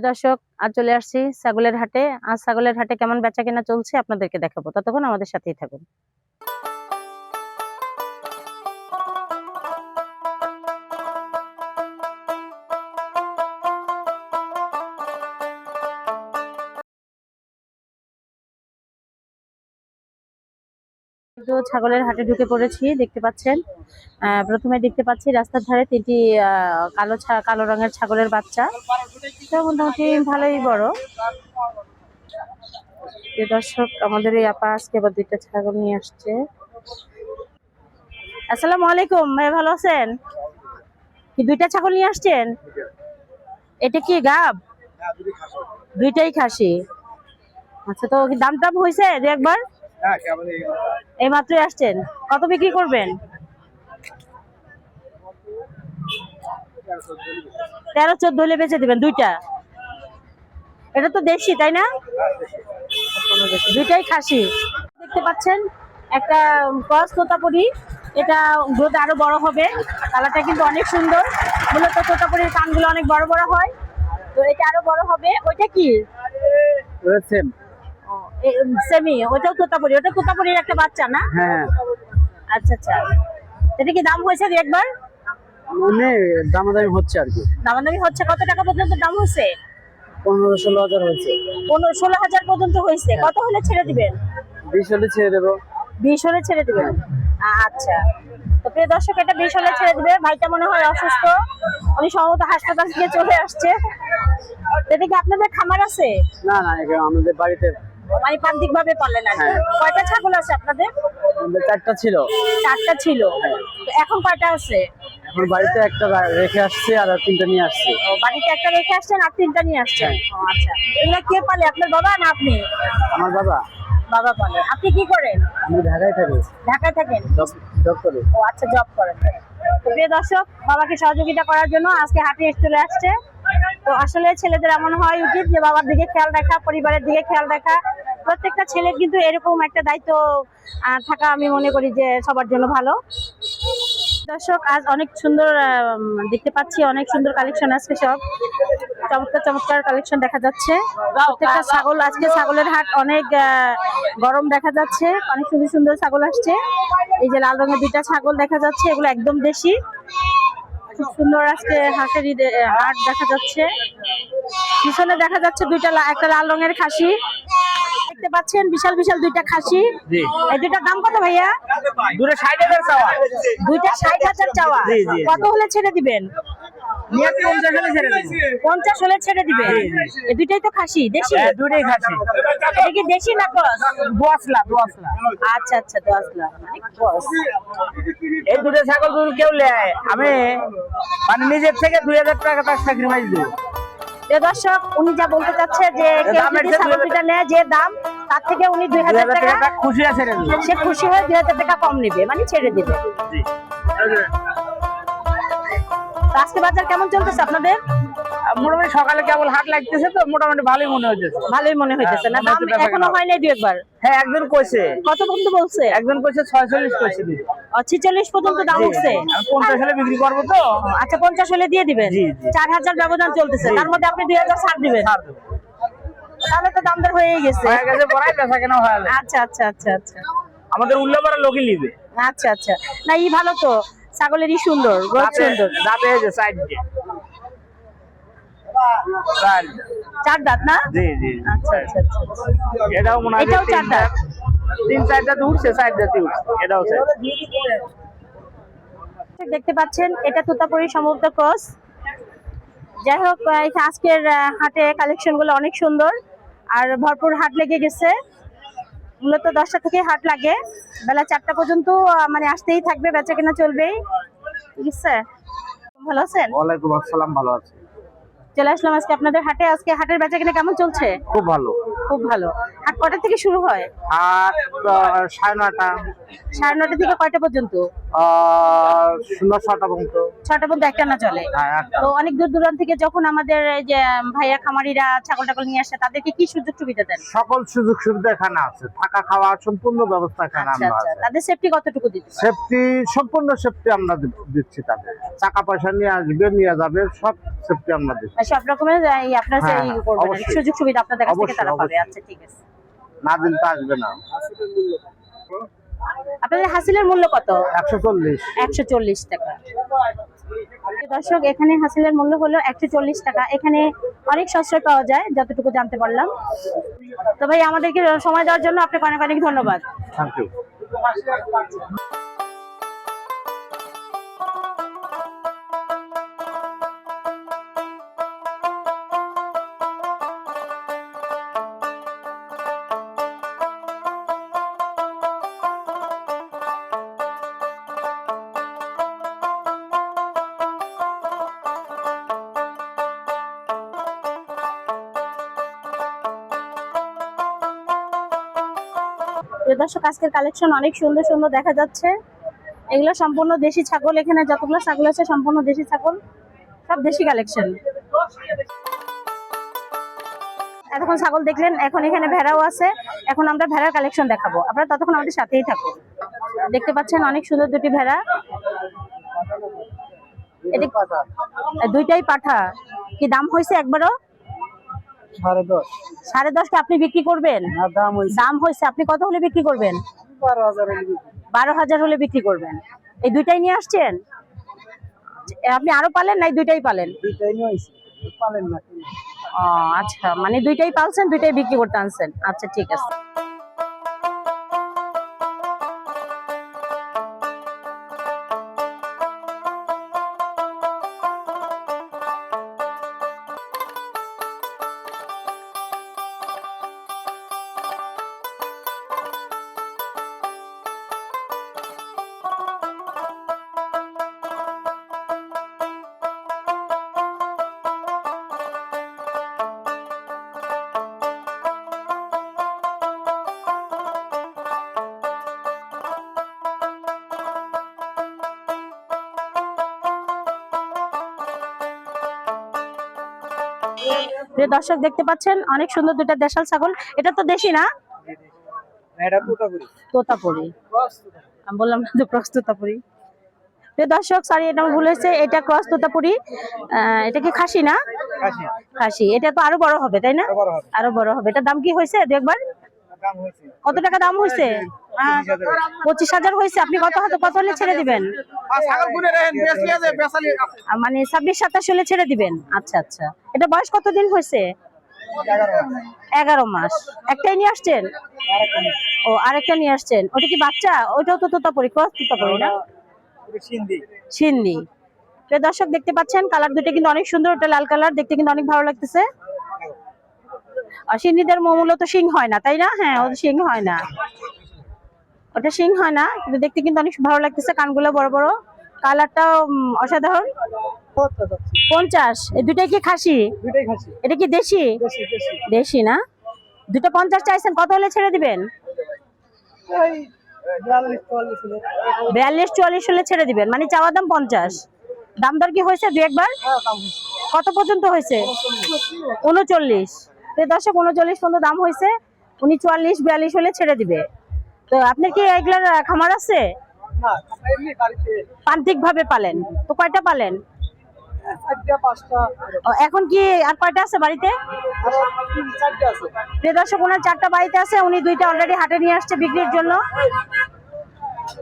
দর্শক আর চলে আসছি ছাগলের হাটে। আর ছাগলের হাটে কেমন বেচা কেনা চলছে আপনাদেরকে দেখাবো। ততক্ষণ আমাদের সাথেই থাকুন। তো ছাগলের হাটে ঢুকে পড়েছি, দেখতে পাচ্ছেন। প্রথমে দেখতে পাচ্ছি রাস্তার ধারে তিনটি কালো কালো রঙের ছাগলের বাচ্চা। তো মোটামুটি ভালোই বড়। দর্শক, আমাদের এই আপা আজকে আবার দুইটা ছাগল নিয়ে আসছে। আসসালামু আলাইকুম, ভাই ভালো আছেন? কি দুইটা ছাগল নিয়ে আসছেন? এটা কি গাব? দুইটাই খাসি। আচ্ছা তো দাম টাম হয়েছে একবার? এই মাত্রই আসছেন? কত বিক্রি করবেন? তেরো চোদ্দ হলে বেচে দিবেন দুইটা। এটা তো দেশি তাই না? দুইটাই খাসি। দেখতে পাচ্ছেন একটা ক্রস তোতাপুরি এটা গ্রোথ আরও বড় হবে। কালারটা কিন্তু অনেক সুন্দর। মূলত তোতাপুরির কানগুলো অনেক বড় বড় হয়। তো এটা আরও বড় হবে। ওইটা কি? সেম সেমি ওইটাও তোতাপুরি ওটা তোতাপুরির একটা বাচ্চা না? হ্যাঁ। আচ্ছা আচ্ছা। এটা কি দাম হয়েছে দু একবার? মানে দামাদামি হচ্ছে আর কি। দামাদামি হচ্ছে? কত টাকা পর্যন্ত দাম হয়েছে? পনেরো ষোলো হাজার হয়েছে। পনেরো ষোলো হাজার পর্যন্ত হয়েছে। কত হলে ছেড়ে দিবেন? বিশ হলে ছেড়ে দেবো। বিশ হলে ছেড়ে দিবেন? আচ্ছা। তো প্রিয় দর্শক এটা বিশ হলে ছেড়ে দিবে। ভাইটা মনে হয় অসুস্থ। উনি সম্ভবত হাসপাতাল থেকে চলে আসছে। এটা কি আপনাদের খামার আছে? না না আমাদের বাড়িতে মানে প্রান্তিক ভাবে পারলেন আর। হ্যাঁ। কয়টা ছাগল আছে আপনাদের? চারটা ছিল। চারটা ছিল। এখন কয়টা আছে? এখন বাড়িতে একটা রেখে আসছে আর তিনটা নিয়ে আসছে। বাড়িতে একটা রেখে আসছেন আর তিনটা নিয়ে আসছেন? ও, আচ্ছা। এগুলা কে পালে? আপনার বাবা না আপনি? আমার বাবা। বাবা পালে। আপনি কি করেন? আমি ঢাকায় থাকি। ঢাকায় থাকেন? জব করি। ও আচ্ছা জব করেন। প্রিয় দর্শক বাবাকে সহযোগিতা করার জন্য আজকে হাটে এসে চলে আসছে। তো আসলে ছেলেদের এমন হয় উচিত যে বাবার দিকে খেয়াল রাখা, পরিবারের দিকে খেয়াল রাখা। প্রত্যেকটা ছেলের কিন্তু এরকম একটা দায়িত্ব থাকা আমি মনে করি যে সবার জন্য ভালো। দর্শক, আজ অনেক সুন্দর দেখতে পাচ্ছি, অনেক সুন্দর কালেকশন আজকে সব। চমৎকার চমৎকার কালেকশন দেখা যাচ্ছে। প্রত্যেকটা ছাগল, আজকে ছাগলের হাট অনেক গরম দেখা যাচ্ছে। অনেক সুন্দর সুন্দর ছাগল আসছে। এই যে লাল রঙের দুইটা ছাগল দেখা যাচ্ছে, এগুলো একদম দেশি। খুব সুন্দর আজকে হাঁসের ঈদে- হাট দেখা যাচ্ছে। পিছনে দেখা যাচ্ছে দুইটা একটা লাল রঙের খাসি। দেখতে পাচ্ছেন বিশাল বিশাল দুইটা খাসি। এই দুইটার দাম কত ভাইয়া? দুইটা ষাট হাজার চাওয়া। দুইটা ষাট হাজার চাওয়া। কত হলে ছেড়ে দিবেন? পঞ্চাশ হলে ছেড়ে দেবো। এই দুইটাই তো খাসি দেশি? হ্যাঁ দুটোই এটা কি দেশি না ক্রস? দোয়াশলা দোয়াশলা আচ্ছা আচ্ছা দশ মানে ক্রস। এই দুটো ছাগল যদি কেউ নেয় আমি মানে নিজের থেকে দুই হাজার টাকা তার স্যাক্রিফাইস দেবো। দর্শক উনি যা বলতে চাচ্ছে যে কেউ যদি নেয় যে দাম তার থেকে উনি দুই হাজার টাকা খুশি আছে সে খুশি হয়ে দুই হাজার টাকা কম নেবে মানে ছেড়ে দিবে। আজকে বাজার কেমন চলতেছে আপনাদের? মোটামুটি সকালে কেবল হাট লাগতেছে তো মোটামুটি ভালোই মনে হচ্ছে ভালোই মনে হইতেছে। না হ্যাঁ, দাম এখনও হয় নাই দু একবার হ্যাঁ একজন কইছে। কত পর্যন্ত বলছে? একজন কইছে ছয়চল্লিশ কইছে দিদি ছিচল্লিশ পর্যন্ত দাম উঠছে? পঞ্চাশ হলে বিক্রি করব তো। আচ্ছা পঞ্চাশ হলে দিয়ে দিবেন। চার হাজার ব্যবধান চলতেছে। তার মধ্যে আপনি দুই হাজার ছাড় দিবেন। তাহলে তো দাম দর হয়ে গেছে। আচ্ছা আচ্ছা আচ্ছা আচ্ছা। আমাদের উল্লেপাড়া লোকই নিবে। আচ্ছা আচ্ছা। না ই ভালো তো। ছাগলেরই সুন্দর সুন্দর সাইড। চার দাঁত না জি জি আচ্ছা আচ্ছা আচ্ছা। এটাও মনে হয় এটাও তিন দাঁত। তিন চারটা তো উঠছে সাইড দিয়ে উঠছে এটাও side। দেখতে পাচ্ছেন এটা তোতাপুরি সম্ভবত ক্রস যাই হোক আজকের হাটে কালেকশনগুলো অনেক সুন্দর আর ভরপুর হাট লেগে গেছে মূলত দশটা থেকে হাট লাগে। বেলা চারটা পর্যন্ত মানে আসতেই থাকবে বেচা কেনা চলবেই। ঠিক আছে? ভালো আছেন? ওয়ালাইকুম আসসালাম ভালো আছি। চলে আসলাম আজকে আপনাদের হাটে। আজকে হাটের বেচা কেনা কেমন চলছে? খুব ভালো। খুব ভালো। হাট কটা থেকে শুরু হয়? আর আহ, সাড়ে নটা সাড়ে নটা থেকে কয়টা পর্যন্ত? শূন্য ছটা পর্যন্ত ছটা পর্যন্ত একটা না চলে? হ্যাঁ তো অনেক দূর দূরান্ত থেকে যখন আমাদের এই যে ভাইয়া খামারিরা ছাগল টাগল নিয়ে আসে তাদেরকে কি সুযোগ সুবিধা দেন? সকল সুযোগ সুবিধা এখানে আছে। থাকা খাওয়া সম্পূর্ণ ব্যবস্থা এখানে আচ্ছা আমরা আচ্ছা। আছে। তাদের সেফটি কতটুকু দিতে সেফটি সম্পূর্ণ সেফটি আমরা দিচ্ছি তাদের। টাকা পয়সা নিয়ে আসবে নিয়ে যাবে সব সেফটি আমরা দিচ্ছি। সব রকমের আপনার হ্যাঁ। সুযোগ সুবিধা আপনাদের কাছ থেকে তারা পাবে। আচ্ছা ঠিক আছে। না দিন তো আসবে না। আপনাদের হাসিলের মূল্য কত? একশো চল্লিশ। একশো চল্লিশ টাকা। দর্শক এখানে হাসিলের মূল্য হলো একশো চল্লিশ টাকা। এখানে অনেক সাশ্রয় পাওয়া যায় যতটুকু জানতে পারলাম। তো ভাই আমাদেরকে সময় দেওয়ার জন্য আপনাকে অনেক অনেক ধন্যবাদ। থ্যাংক ইউ দর্শক, আজকের কালেকশন অনেক সুন্দর সুন্দর দেখা যাচ্ছে। এগুলো সম্পূর্ণ দেশি ছাগল, এখানে যতগুলো ছাগল আছে সম্পূর্ণ দেশি ছাগল, সব দেশি কালেকশন এতক্ষণ ছাগল দেখলেন, এখন এখানে ভেড়াও আছে। এখন আমরা ভেড়ার কালেকশন দেখাবো। আপনারা ততক্ষণ আমাদের সাথেই থাকুন। দেখতে পাচ্ছেন অনেক সুন্দর দুটি ভেড়া। দুইটাই পাঠা। কি দাম হয়েছে একবারও? সাড়ে দশ। সাড়ে দশকে আপনি বিক্রি করবেন? দাম হয়েছে। আপনি কত হলে বিক্রি করবেন? বারো হাজার বারো হাজার হলে বিক্রি করবেন। এই দুইটাই নিয়ে আসছেন? আপনি আরও পালেন না দুইটাই পালেন? আচ্ছা। মানে দুইটাই পালছেন দুইটাই বিক্রি করতে আনছেন। আচ্ছা ঠিক আছে। প্রিয় দর্শক দেখতে পাচ্ছেন অনেক সুন্দর দুটা দেশাল ছাগল। এটা তো দেশি না? এটা তোতাপুরি। আমি বললাম না যে ক্রস তোতাপুরি। দর্শক সরি এটা ভুল হয়েছে। এটা ক্রস তোতাপুরি। এটা কি খাসি না? খাসি। খাসি। এটা তো আরও বড় হবে তাই না? আরও বড় হবে। এটা দাম কি হয়েছে? দু একবার? কত টাকা দাম হয়েছে? পঁচিশ হাজার হয়েছে। আপনি কত হাতে কত হলে ছেড়ে দিবেন? মানে ছাব্বিশ সাতাশ হলে ছেড়ে দিবেন। আচ্ছা আচ্ছা। এটা বয়স কতদিন হয়েছে? এগারো মাস। একটাই নিয়ে আসছেন? ও আরেকটা নিয়ে আসছেন। ওটা কি বাচ্চা? ওইটাও তো তোতাপুরি ক্রস তোতাপুরি না? প্রিয় দর্শক দেখতে পাচ্ছেন কালার দুটো কিন্তু অনেক সুন্দর ওটা লাল কালার। দেখতে কিন্তু অনেক ভালো লাগতেছে। আর সিন্নিদের মূলত সিং হয় না তাই না? হ্যাঁ ওদের শিং হয় না। ওটা সিং হয় না কিন্তু দেখতে কিন্তু অনেক ভালো লাগতেছে কানগুলো বড় বড়। কালারটাও অসাধারণ। পঞ্চাশ এই দুটাই কি খাসি? এটা কি দেশি? দেশি না? দুটো পঞ্চাশ চাইছেন কত হলে ছেড়ে দিবেন? বিয়াল্লিশ চুয়াল্লিশ হলে। ছেড়ে দিবেন মানে চাওয়া দাম পঞ্চাশ। দাম দর কি হয়েছে দু একবার? হ্যাঁ কত পর্যন্ত হয়েছে? উনচল্লিশ। দর্শক উনচল্লিশ পর্যন্ত দাম হয়েছে। উনি চুয়াল্লিশ বিয়াল্লিশ হলে ছেড়ে দিবে। তো আপনার কি এগুলার খামার আছে? প্রান্তিক ভাবে পালেন। তো কয়টা পালেন? ও, এখন কি আর কয়টা আছে বাড়িতে? প্রিয় দর্শক ওনার চারটা বাড়িতে আছে উনি দুইটা অলরেডি হাটে নিয়ে আসছে বিক্রির জন্য।